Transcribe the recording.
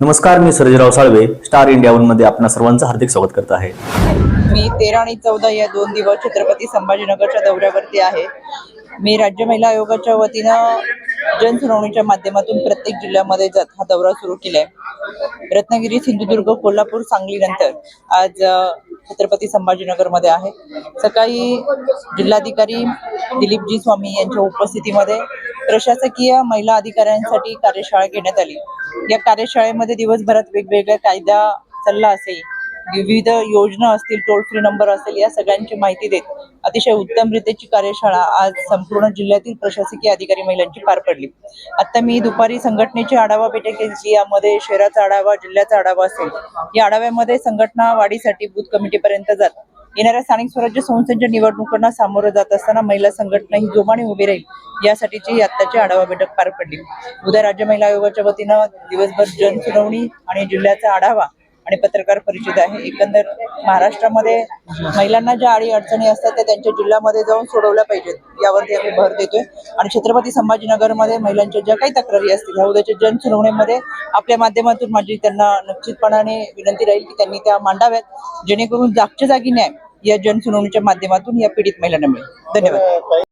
नमस्कार मी Sarjerao Salve star India वनमध्ये आपणा सर्वांचं हार्दिक स्वागत करत आहे. मी तेरा आणि चौदा या दोन दिवस छत्रपती संभाजीनगरच्या दौऱ्यावरती आहे. मी राज्य महिला आयोगाच्या वतीनं जनसुनावणीच्या माध्यमातून प्रत्येक जिल्ह्यामध्ये जात हा दौरा सुरू केलाय. रत्नागिरी सिंधुदुर्ग कोल्हापूर सांगली नंतर आज छत्रपती संभाजीनगरमध्ये आहे. सकाळी जिल्हाधिकारी दिलीपजी स्वामी यांच्या उपस्थितीमध्ये प्रशासकीय महिला अधिकाऱ्यांसाठी कार्यशाळा घेण्यात आली. या कार्यशाळेमध्ये दिवसभरात वेगवेगळ्या कायदा सल्ला असेल विविध योजना असतील टोल फ्री नंबर असेल या सगळ्यांची माहिती देत अतिशय उत्तम रीतीची कार्यशाळा आज संपूर्ण जिल्ह्यातील प्रशासकीय अधिकारी महिलांची पार पडली. आता मी दुपारी संघटनेची आढावा बैठक घेतली यामध्ये शहराचा आढावा जिल्ह्याचा आढावा असेल. या आढाव्यामध्ये संघटना वाढीसाठी बूथ कमिटीपर्यंत जात. येणाऱ्या स्थानिक स्वराज्य संस्थेच्या निवडणुकांना सामोरं जात असताना महिला संघटना ही जोमाने उभी राहील यासाठीची आत्ताची आढावा बैठक पार पडली. उद्या राज्य महिला आयोगाच्या वतीनं दिवसभर जनसुनावणी आणि जिल्ह्याचा आढावा आणि पत्रकार परिषद आहे. एकंदर महाराष्ट्रामध्ये महिलांना ज्या अडी अडचणी असतात त्या त्यांच्या जिल्ह्यामध्ये जाऊन सोडवल्या पाहिजेत. यावरती आम्ही भर देतोय. आणि छत्रपती संभाजीनगरमध्ये महिलांच्या ज्या काही तक्रारी असतील ह्या उद्याच्या जनसुनावणीमध्ये आपल्या माध्यमातून माझी त्यांना निश्चितपणाने विनंती राहील की त्यांनी त्या मांडाव्यात. जेणेकरून जागच्या जागी न्याय या जनसुनावणीच्या माध्यमातून या पीडित महिलांना मिळेल. धन्यवाद.